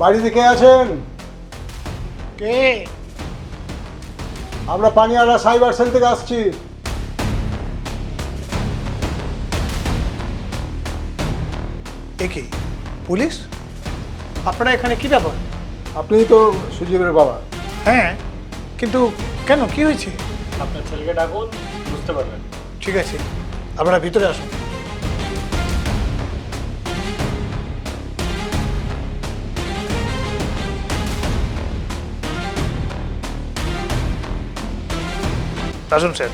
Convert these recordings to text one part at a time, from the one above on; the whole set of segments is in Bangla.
বাড়িতে কে আছেন? কে? আমরা পানিয়ালা সাইবার সেল থেকে আসছি। এ কি পুলিশ? আপনারা এখানে কি ব্যাপার আপনি তো সুজীবের বাবা। হ্যাঁ কিন্তু কেন কি হয়েছে? আপনার ছেলেকে ডাকুন বুঝতে পারবেন। ঠিক আছে আপনারা ভিতরে আসুন। আসুন স্যার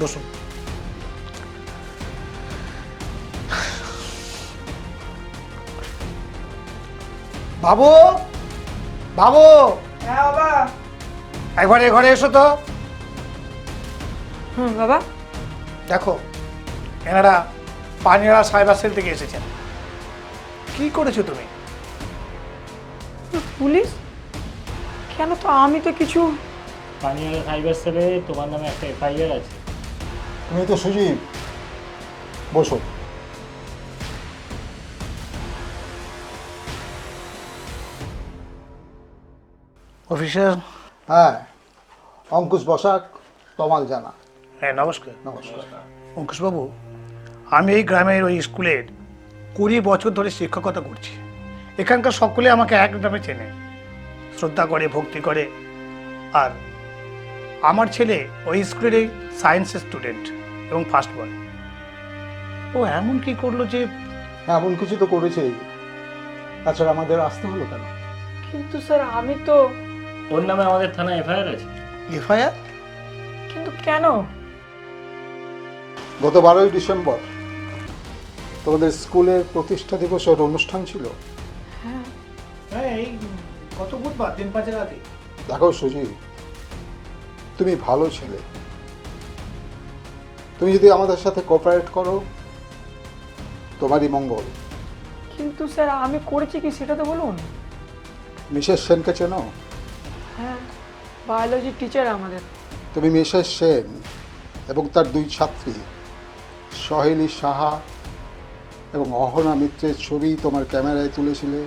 বসুন বাবু বাবু হ্যাঁ বাবা একবার এ ঘরে এসো তো হুম বাবা দেখো এনারা পানিয়ালা সাইবার সেল থেকে এসেছেন কি করেছ তুমি পুলিশ কেন তো আমি তো কিছু পানিয়াল সাইবার সেলে তোমার নামে একটা এফআইআর আছে। তুমি তো সুজীব বসো। অফিসার? হ্যাঁ অঙ্কুশ বসাক তমাল জানা। হ্যাঁ নমস্কার। নমস্কার। অঙ্কুশবাবু আমি এই গ্রামের ওই স্কুলের কুড়ি বছর ধরে শিক্ষকতা করছি। এখানকার সকলে আমাকে এক নামে চেনে। শ্রদ্ধা করে ভক্তি করে আর আমার ছেলে ওই স্কুলের সায়েন্সের স্টুডেন্ট এবং ফার্স্ট বয় ও এমন কি করল যে হ্যাঁ এমন কিছু তো করেছেই। তাছাড়া আমাদের আসতে হলো কেন? কিন্তু স্যার আমি তো ওর নামে আমাদের থানায় এফআইআর আছে। এফআইআর? কিন্তু কেন? গত বারোই ডিসেম্বর তোমাদের স্কুলের প্রতিষ্ঠা দিবসের অনুষ্ঠান ছিল। হ্যাঁ। এই গত বুধবার দিন পাঁচের আগে। দেখো সুজিব তুমি ভালো ছেলে। তুমি যদি আমাদের সাথে কোঅপারেট করো তোমারই মঙ্গল। কিন্তু স্যার আমি করেছি কি সেটা তো বলুন। মিসেস সেনকে চেনো? হ্যাঁ বায়োলজি টিচার আমাদের। তুমি মিসেস সেন এবং তার দুই ছাত্রী সহেলি সাহা এবং অহনা মিত্রের ছবি তোমার ক্যামেরায় তুলেছিলে।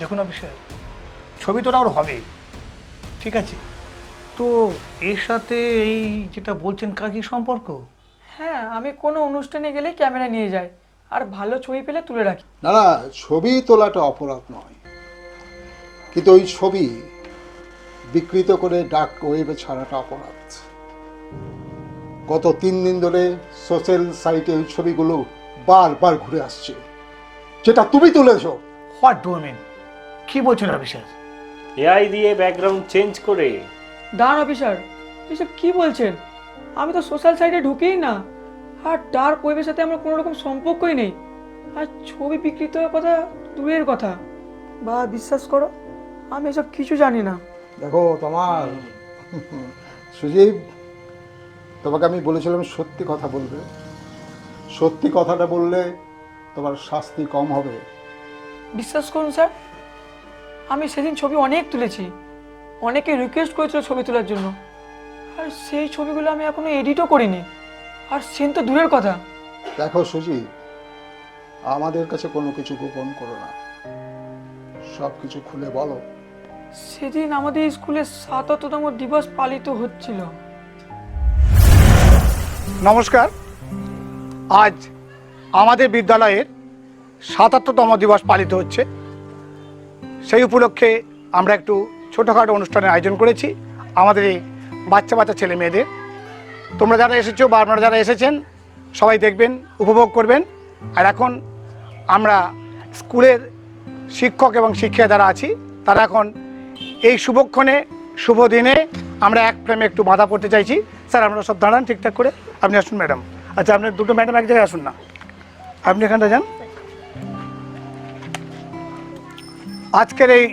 দেখুন অফিসার ছবি তোরা ওর হবে ঠিক আছে? তো এর সাথে এই যেটা বলছেন কাকি সম্পর্ক? হ্যাঁ আমি কোনো অনুষ্ঠানে গেলে ক্যামেরা নিয়ে যাই। আর ভালো ছবি পেলে তুলে রাখি। না না ছবি তোলাটা অপরাধ নয়। কিন্তু ওই ছবি বিকৃত করে ডাক ওয়েবে ছাড়াটা অপরাধ। গত তিন দিন ধরে সোশ্যাল সাইটে ওই ছবিগুলো বারবার ঘুরে আসছে। যেটা তুমি তুলেছো। হোয়াট ডু মিন কি বলছেন অফিসার? এআই দিয়ে ব্যাকগ্রাউন্ড চেঞ্জ করে ডান অফিসার এসব কি বলছেন? আমি তো সোশ্যাল সাইটে ঢুকেই না। আর ডার্ক ওয়েবের সাথে আমার কোনো রকম সম্পর্কই নেই। আর ছবি বিকৃত হওয়ার কথা দূরের কথা। বা বিশ্বাস করো আমি এসব কিছু জানি না। দেখো তোমার সুজীব তোমাকে আমি বলেছিলাম সত্যি কথা বলবে। সত্যি কথাটা বললে তোমার শাস্তি কম হবে। বিশ্বাস করুন স্যার আমি সেদিন ছবি অনেক তুলেছি। অনেকে রিকোয়েস্ট করেছিল ছবি তোলার জন্য। আর সেই ছবিগুলো আমি এখনও এডিটও করিনি। আর সেন তো দূরের কথা। দেখো সুজি আমাদের কাছে কোনো কিছু গোপন করো না। সব কিছু খুলে বলো। সেদিন আমাদের স্কুলে সাতাত্তরতম দিবস পালিত হচ্ছিল। নমস্কার। আজ আমাদের বিদ্যালয়ের সাতাত্তরতম দিবস পালিত হচ্ছে। সেই উপলক্ষে আমরা একটু ছোটোখাটো অনুষ্ঠানের আয়োজন করেছি। আমাদের এই বাচ্চা বাচ্চা ছেলে মেয়েদের। তোমরা যারা এসেছ বা আপনারা যারা এসেছেন, সবাই দেখবেন, উপভোগ করবেন। আর এখন আমরা স্কুলের শিক্ষক এবং শিক্ষিকা যারা আছি, তারা এখন এই শুভক্ষণে, শুভ দিনে আমরা এক ফ্রেমে একটু বাঁধা পড়তে চাইছি। স্যার আমরা সব দাঁড়ান ঠিকঠাক করে। আপনি আসুন, ম্যাডাম। আচ্ছা আপনার দুটো ম্যাডাম এক জায়গায় আসুন না। আপনি এখানটা যান। আজকের এই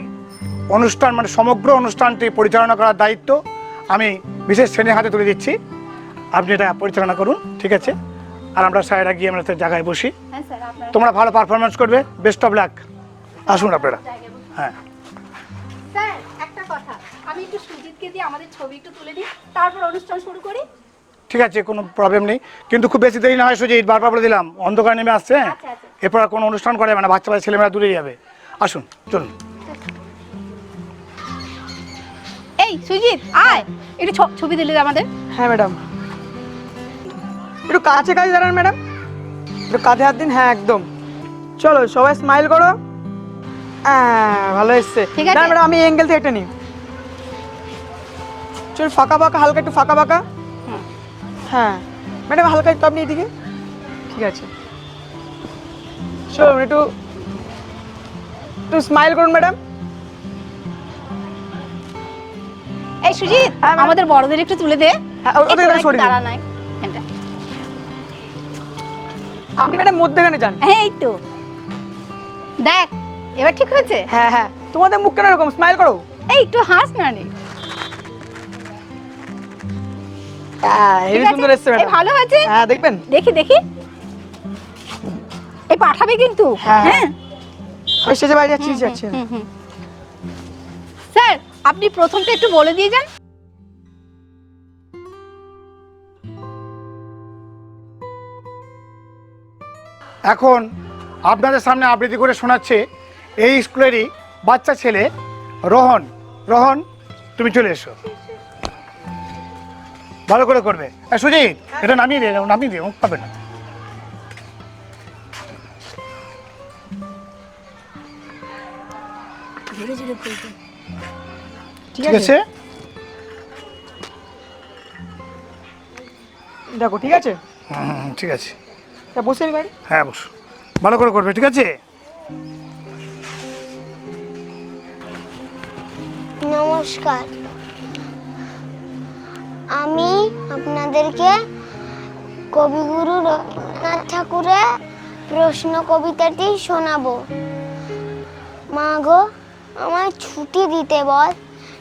অনুষ্ঠান মানে সমগ্র অনুষ্ঠানটি পরিচালনা করার দায়িত্ব আমি বিশেষ শ্রেণির হাতে তুলে দিচ্ছি। আপনি এটা পরিচালনা করুন ঠিক আছে? আর আমরা স্যারেরা গিয়ে আমরা জায়গায় বসি। হ্যাঁ তোমরা ভালো পারফরমেন্স করবে। বেস্ট অফ লাক আসুন আপনারা। হ্যাঁ। স্যার একটা কথা। আমি একটু সুজিতকে দিয়ে আমাদের ছবি একটু তুলে দিই তারপর অনুষ্ঠান শুরু করি? ঠিক আছে কোনো প্রবলেম নেই। কিন্তু খুব বেশি দেরি না হয় সুজিত বারবার বলে দিলাম। অন্ধকার নেমে আসছে হ্যাঁ? আচ্ছা, আচ্ছা। এরপর কোনো অনুষ্ঠান করে মানে বাচ্চা বাচ্চা ছেলেমেয়েরা দূরে যাবে। আসুন চলুন। এই সুজিত আয়। একটু ছ- ছবি দিলে আমাদের। হ্যাঁ ম্যাডাম। একটু কাছে কাছে দাঁড়ান ম্যাডাম। একটু কাঁধে হাত দিন হ্যাঁ একদম। চলো সবাই স্মাইল করো। হ্যাঁ ভালো এসছে। ঠিক আছে। না ম্যাডাম আমি অ্যাঙ্গেল থেকে নিই। চল ফাঁকা ফাঁকা হালকা একটু ফাঁকা ফাঁকা। হ্যাঁ। ম্যাডাম হালকা একটু আপনি এদিকে। ঠিক আছে। চলো একটু একটু স্মাইল করুন ম্যাডাম। এই সুজিত হ্যাঁ, আমাদের বড়দের একটু তুলে দে। হ্যাঁ। দাঁড়া নাই। আপনি ম্যাডাম মধ্যেখানে যান। হ্যাঁ এই তো। দেখ এবার ঠিক হয়েছে? হ্যাঁ হ্যাঁ। তোমাদের মুখ কেন এরকম? স্মাইল করো। এই একটু হাস না রে হ্যাঁ আছে? সুন্দর এসছে ম্যাডাম। ভালো হয়েছে? হ্যাঁ দেখবেন। দেখি দেখি। এই পাঠাবে কিন্তু। হ্যাঁ। হ্যাঁ। বাইরে যাচ্ছি যাচ্ছি। হুম, হুম। আপনি প্রথমটা একটু বলে দিয়ে যান। এখন আপনাদের সামনে আবৃত্তি করে শোনাচ্ছে এই স্কুলেরই বাচ্চা ছেলে রোহন। রোহন তুমি চলে এসো। ভালো করে করবে। এ, সুজিত এটা নামিয়ে দিয়ে নামিয়ে দিয়ে পাবে না। ঠিক ঠিক আছে? দেখো ঠিক আছে? হুম, হুম, ঠিক আছে। তা বসে হ্যাঁ বসো। ভালো করে করবে ঠিক আছে? নমস্কার। আমি আপনাদেরকে কবিগুরু রবীন্দ্রনাথ ঠাকুরের প্রশ্ন কবিতাটি শোনাবো। মা গো আমায় ছুটি দিতে বল।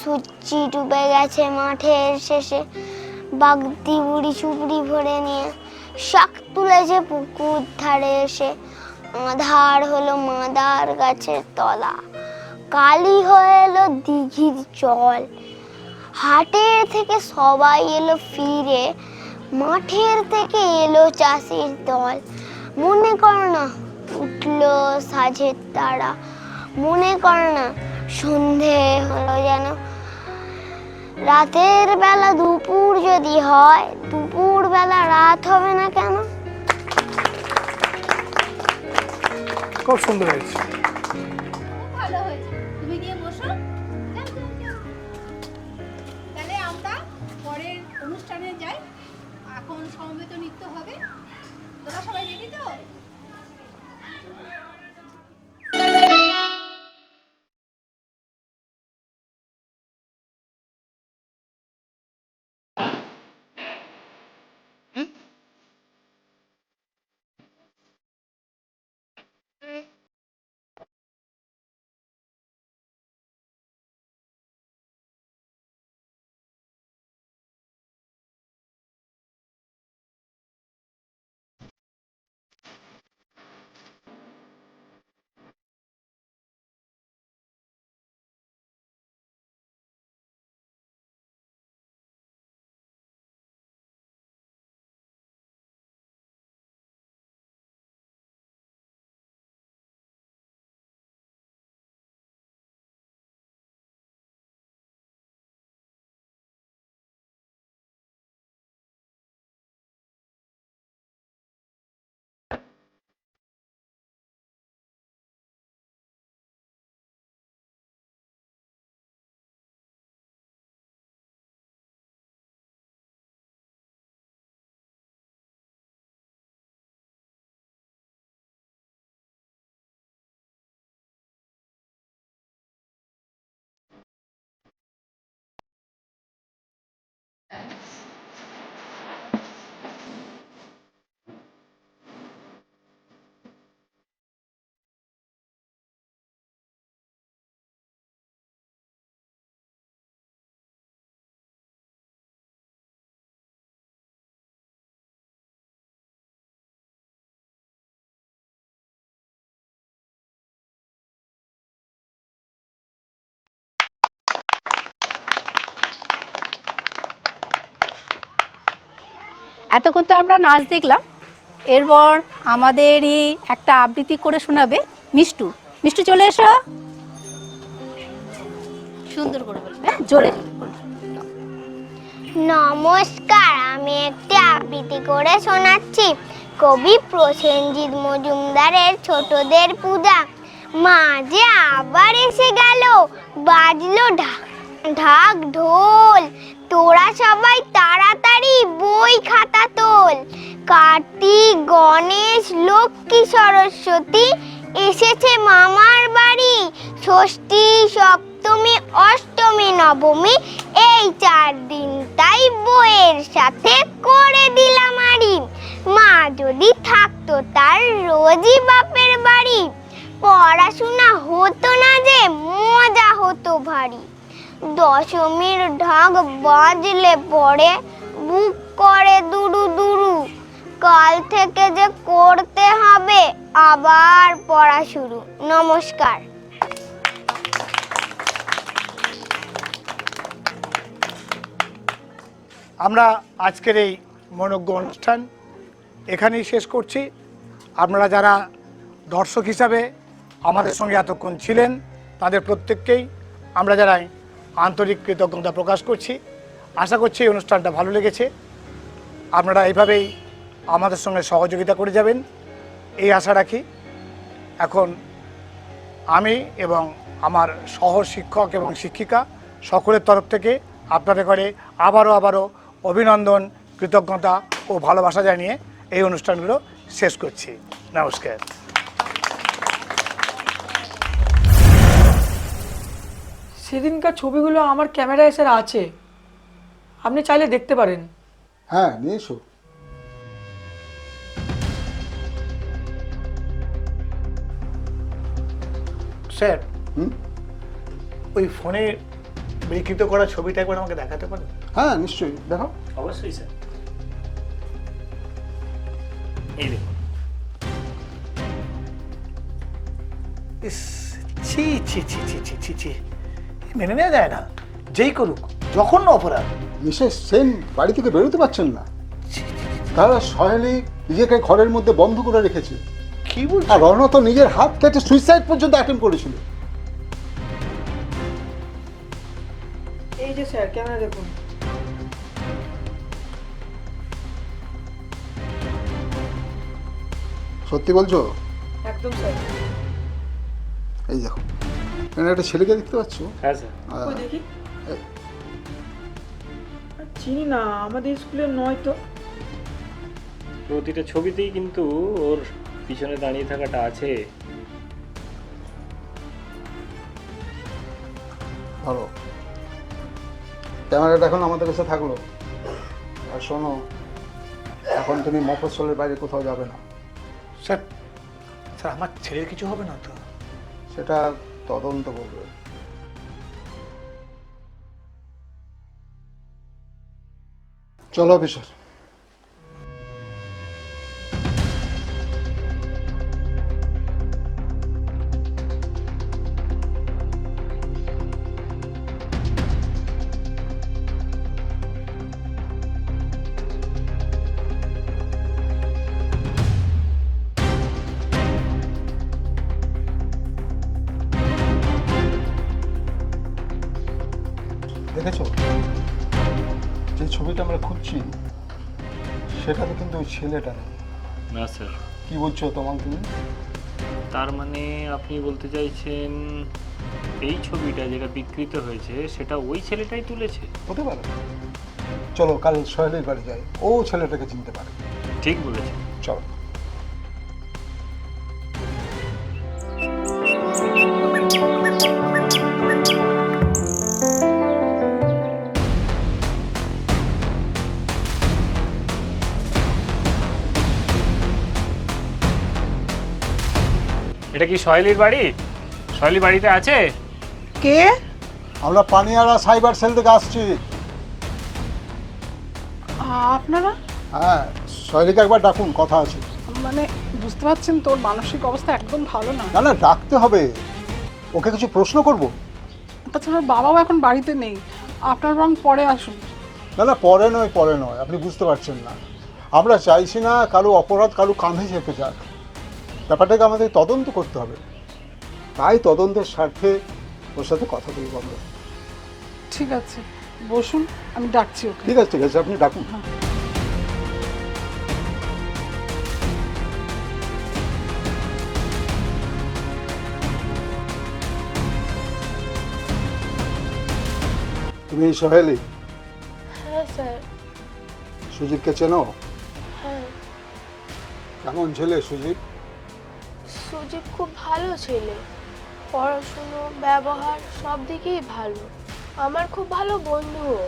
সূর্যি ডুবে গেছে মাঠের শেষে, বাগদি বুড়ি চুপড়ি ভরে নিয়ে শাক তুলেছে পুকুর ধারে এসে। আধার হলো মাদার গাছের তলা, কালি হয়ে এলো দিঘির জল। হাটের থেকে সবাই এলো ফিরে, মাঠের থেকে এলো চাষির দল। মনে কর না, উঠল সাঝের তারা। মনে কর না, সন্ধে হলো যেন রাতের বেলা দুপুর যদি হয় দুপুর বেলা রাত হবে না কেন? খুব সুন্দর হয়েছে। এতক্ষণ তো আমরা নাচ দেখলাম। এরপর আমাদেরই একটা আবৃত্তি করে শোনাবে মিষ্টু। মিষ্টু, চলে এসো। সুন্দর করে বলবে হ্যাঁ? জোরে। নমস্কার, আমি একটি আবৃত্তি করে শোনাচ্ছি। কবি প্রসেনজিৎ মজুমদারের ছোটদের পূজা। মাঝে আবার এসে গেল, বাজলো ঢাক ঢাক ঢোল। তোরা সবাই তাড়াতাড়ি বই খাতা তোল। কার্তিক, গণেশ, লক্ষ্মী, সরস্বতী এসেছে মামার বাড়ি। ষষ্ঠী, সপ্তমী, অষ্টমী, নবমী এই চার দিন তাই বইয়ের সাথে করে দিলাম আরি মা যদি থাকতো তার রোজই বাপের বাড়ি। পড়াশোনা হতো না যে, মজা হতো ভারী। দশমীর ঢাক বাজলে পরে বুক করে দুরু দুরু। কাল থেকে যে করতে হবে, আবার পড়া শুরু। নমস্কার। আমরা আজকের এই মনজ্ঞ অনুষ্ঠান এখানেই শেষ করছি। আপনারা যারা দর্শক হিসাবে আমাদের সঙ্গে এতক্ষণ ছিলেন, তাদের প্রত্যেককেই আমরা যারাই আন্তরিক কৃতজ্ঞতা প্রকাশ করছি। আশা করছি এই অনুষ্ঠানটা ভালো লেগেছে। আপনারা এইভাবেই আমাদের সঙ্গে সহযোগিতা করে যাবেন। এই আশা রাখি। এখন আমি এবং আমার সহ শিক্ষক এবং শিক্ষিকা সকলের তরফ থেকে আপনাদের ঘরে আবারও আবারও অভিনন্দন, কৃতজ্ঞতা ও ভালোবাসা জানিয়ে এই অনুষ্ঠানগুলো শেষ করছি। নমস্কার। সেদিনকার ছবিগুলো আমার ক্যামেরায় স্যার আছে। আপনি চাইলে দেখতে পারেন। হ্যাঁ নিয়ে এসো। স্যার হুম? ওই ফোনে বিকৃত করা ছবিটা একবার আমাকে দেখাতে পারেন? হ্যাঁ নিশ্চয়ই। দেখো। অবশ্যই স্যার। এই দেখুন। ইস ছি ছি ছি ছি ছি ছি ছি। মেনে নেওয়া যায় না। যেই করুক যখন অপরাধ। মিসেস সেন বাড়ি থেকে বেরোতে পারছেন না। তারা সহেলি নিজেকে ঘরের মধ্যে বন্ধ করে রেখেছে। কি বলছো? আর রণ তো নিজের হাত কেটে সুইসাইড পর্যন্ত অ্যাটেম্প করেছিল। এই যে স্যার ক্যামেরা দেখুন। সত্যি বলছো? একদম স্যার। এই দেখো। এখানে একটা ছেলেকে দেখতে পাচ্ছ? হ্যাঁ স্যার। দেখি? চিনি না আমাদের স্কুলের নয় তো। প্রতিটা ছবিতেই কিন্তু ওর পিছনে দাঁড়িয়ে থাকাটা আছে। ধরো। ক্যামেরাটা এখন আমাদের কাছে থাকল। আর শোনো এখন তুমি মফস্বলের বাইরে কোথাও যাবে না। স্যার স্যার আমার ছেলের কিছু হবে না তো? সেটা তদন্ত করবে। চলো অফিসার। না স্যার। কি বলছো তোমার তুমি? তার মানে আপনি বলতে চাইছেন এই ছবিটা যেটা বিকৃত হয়েছে সেটা ওই ছেলেটাই তুলেছে? হতে পারে। চলো কাল সোহেলের বাড়ি যাই। ও ছেলেটাকে চিনতে পারে। ঠিক বলেছে চলো। এটা কি সহেলির বাড়ি? সহেলি বাড়িতে আছে? কে? আমরা পানিয়ারা সাইবার সেল থেকে আসছি। আপনারা? হ্যাঁ সোহেলিকে একবার ডাকুন কথা আছে। মানে বুঝতে পারছেন তোর মানসিক অবস্থা একদম ভালো না। না না ডাকতে হবে। ওকে কিছু প্রশ্ন করব? তাছাড়া বাবাও এখন বাড়িতে নেই। আপনার বরং পরে আসুন। না না পরে নয় পরে নয় আপনি বুঝতে পারছেন না। আমরা চাইছি না কারও অপরাধ কারও কাঁধে চেপে যাক। ব্যাপারটাকে আমাদের তদন্ত করতে হবে। তাই তদন্তের স্বার্থে ওর সাথে কথা বলব আমরা। ঠিক আছে। বসুন আমি ডাকছি ওকে। ঠিক আছে ঠিক আছে আপনি ডাকুন। তুমি সোহেলি? হ্যাঁ স্যার। সুজিতকে চেনো? হ্যাঁ। কেমন ছেলে সুজিত? সুজিত খুব ভালো ছেলে। পড়াশুনো ব্যবহার সব দিকেই ভালো। আমার খুব ভালো বন্ধুও।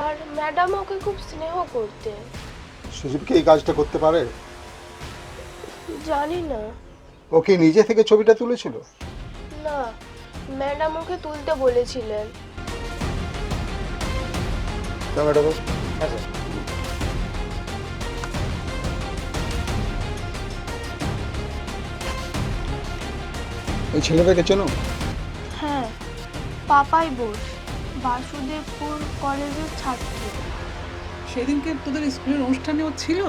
আর ম্যাডাম ওকে খুব স্নেহ করতেন সুজিত কি এই কাজটা করতে পারে? জানি না। ওকে নিজে থেকে ছবিটা তুলেছিল? না ম্যাডাম ওকে তুলতে বলেছিলেন। ক্যামেরা বস হ্যাঁ স্যার এই ছেলেটাকে চেনো? হ্যাঁ পাপাই বোস বাসুদেবপুর কলেজের ছাত্র। সেদিনকে তোদের স্কুলের অনুষ্ঠানে ও ছিল?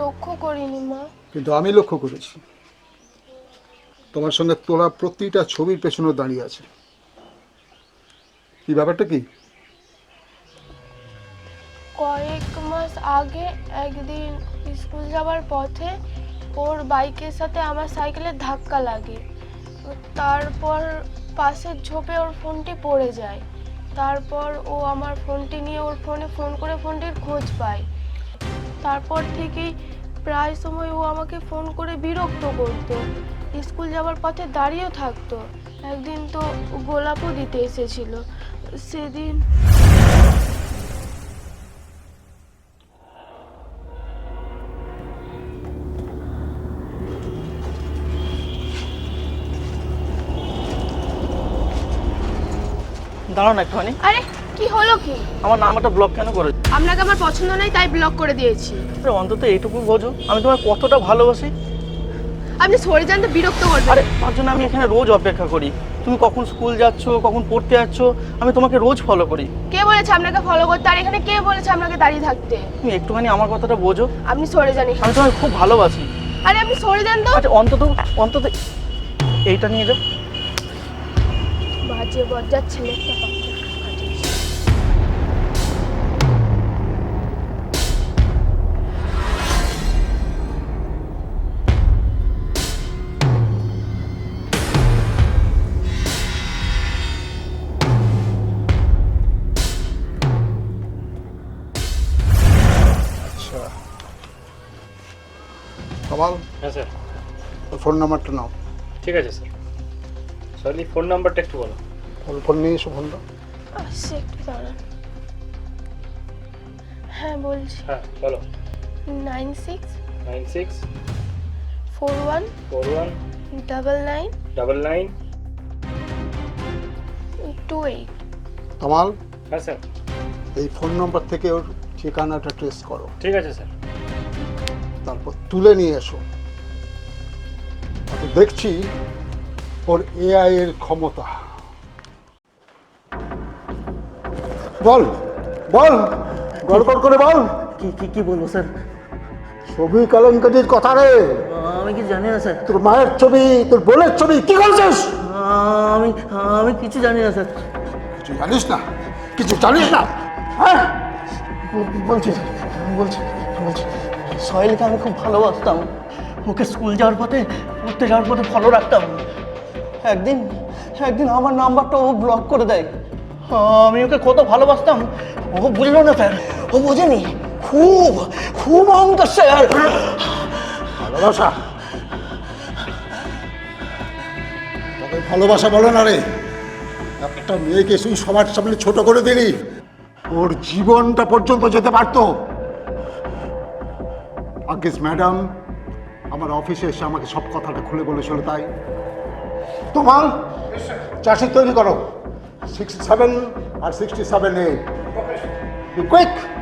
লক্ষ্য করিনি মা। কিন্তু আমি লক্ষ্য করেছি। তোমার সঙ্গে তোলা প্রতিটা ছবির পেছনে দাঁড়িয়ে আছে। কি ব্যাপারটা কি? কয়েক মাস আগে একদিন স্কুল যাওয়ার পথে ওর বাইকের সাথে আমার সাইকেলের ধাক্কা লাগে। তারপর পাশের ঝোপে ওর ফোনটি পড়ে যায়। তারপর ও আমার ফোনটি নিয়ে ওর ফোনে ফোন করে ফোনটির খোঁজ পায়। তারপর থেকেই প্রায় সময় ও আমাকে ফোন করে বিরক্ত করতো। স্কুল যাওয়ার পথে দাঁড়িয়েও থাকতো। একদিন তো গোলাপও দিতে এসেছিল। সেদিন দাঁড়ান একটুখানি। আরে কি হলো কি? আমার নাম্বারটা ব্লক কেন করে আপনাকে আমার পছন্দ নয় তাই ব্লক করে দিয়েছি। আরে অন্তত এইটুকু বোঝো। আমি তোমায় কতটা ভালোবাসি। আপনি সরে যান তো বিরক্ত করবেন। আরে তার জন্য আমি এখানে রোজ অপেক্ষা করি। তুমি কখন স্কুল যাচ্ছ কখন পড়তে যাচ্ছ আমি তোমাকে রোজ ফলো করি। কে বলেছে আপনাকে ফলো করতে? আর এখানে কে বলেছে আপনাকে দাঁড়িয়ে থাকতে? তুমি একটুখানি আমার কথাটা বোঝো। আপনি সরে যান আমি তোমায় খুব ভালোবাসি। আরে আপনি সরে যান তো। আচ্ছা অন্তত অন্তত এইটা নিয়ে যাও। বাজে বজ্জার ছেলে একটা পাঠিয়েছে। আচ্ছা কামাল হ্যাঁ স্যার ওর ফোন নাম্বারটা নাও ঠিক আছে স্যার সরি ফোন নাম্বারটা একটু বলো ওর ফোন নিয়ে এসো ফোনটা আসছে একটু দাঁড়ান হ্যাঁ বলছি। হ্যাঁ বলো। Nine six nine six four one four one double nine double nine two eight. Kamal হ্যাঁ স্যার। এই ফোন নাম্বার থেকে ওর ঠিকানাটা ট্রেস করো। ঠিক আছে স্যার। তারপর তুলে নিয়ে এসো। আমি দেখছি ওর এআই এর ক্ষমতা। বল বল গড়গড় করে বল। কি কি কি বলব স্যার? ছবি কলঙ্কারির কথা রে। আমি কি জানি না স্যার। তোর মায়ের ছবি তোর বোনের ছবি কি করছিস আমি আমি কিছু জানি না স্যার। কিছু জানিস না? কিছু জানিস না? হ্যাঁ? বলছি বলছি বলছি। সোহেলকে আমি খুব ভালোবাসতাম। ওকে স্কুল যাওয়ার পথে পড়তে যাওয়ার পথে ফলো রাখতাম। একদিন একদিন আমার নাম্বারটা ও ব্লক করে দেয়। আমি ওকে কত ভালোবাসতাম ও বুঝলো না স্যার। ও বোঝেনি। খুব খুব অহংকার স্যার। ভালোবাসা? তবে ভালোবাসা বলো না রে। একটা মেয়েকে তুই সবার সামনে ছোট করে দিলি ওর জীবনটা পর্যন্ত যেতে পারতো। আজ্ঞেস ম্যাডাম আমার অফিসে এসে আমাকে সব কথাটা খুলে বলেছিল তাই। তোমার চাষি তৈরি করো। 67 and 67A. Be quick!